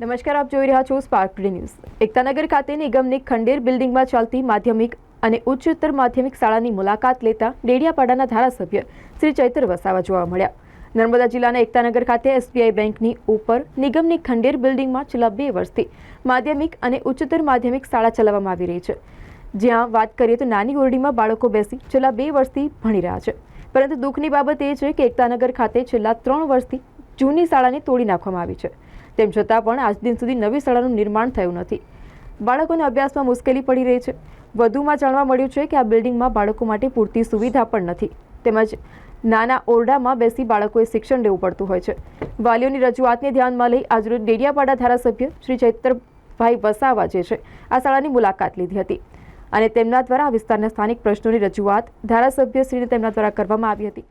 નમસ્કાર, આપ જોઈ રહ્યા છો સ્પાર્ક ટુડે ન્યૂઝ એકતાનગર ખાતે નિગમની ખંડેર બિલ્ડિંગમાં ચાલતી માધ્યમિક અને ઉચ્ચતર માધ્યમિક શાળાની મુલાકાત લેતા ડેડિયાપાડાના ધારાસભ્ય શ્રી ચૈતર વસાવા જોવા મળ્યા. નર્મદા જિલ્લાના એકતાનગર ખાતે એસબીઆઈ બેંકની ઉપર નિગમની ખંડેર બિલ્ડિંગમાં છેલ્લા બે વર્ષથી માધ્યમિક અને ઉચ્ચતર માધ્યમિક શાળા ચલાવવામાં આવી રહી છે. જ્યાં વાત કરીએ તો નાની ઓરડીમાં બાળકો બેસી છેલ્લા બે વર્ષથી ભણી રહ્યા છે. પરંતુ દુઃખની બાબત એ છે કે એકતાનગર ખાતે છેલ્લા ત્રણ વર્ષથી જૂની શાળાને તોડી નાખવામાં આવી છે. તેમ છતાં પણ આજ દિન સુધી નવી શાળાનું નિર્માણ થયું નથી. બાળકોને અભ્યાસમાં મુશ્કેલી પડી રહી છે. વધુમાં જાણવા મળ્યું છે કે આ બિલ્ડિંગમાં બાળકો માટે પૂરતી સુવિધા પણ નથી. તેમજ નાના ઓરડામાં બેસી બાળકોએ શિક્ષણ લેવું પડતું હોય છે. વાલીઓની રજૂઆતને ધ્યાનમાં લઈ આજરોજ ડેડિયાપાડા ધારાસભ્ય શ્રી ચૈતરભાઈ વસાવા જે છે, આ શાળાની મુલાકાત લીધી હતી. અને તેમના દ્વારા આ વિસ્તારના સ્થાનિક પ્રશ્નોની રજૂઆત ધારાસભ્યશ્રીને તેમના દ્વારા કરવામાં આવી હતી.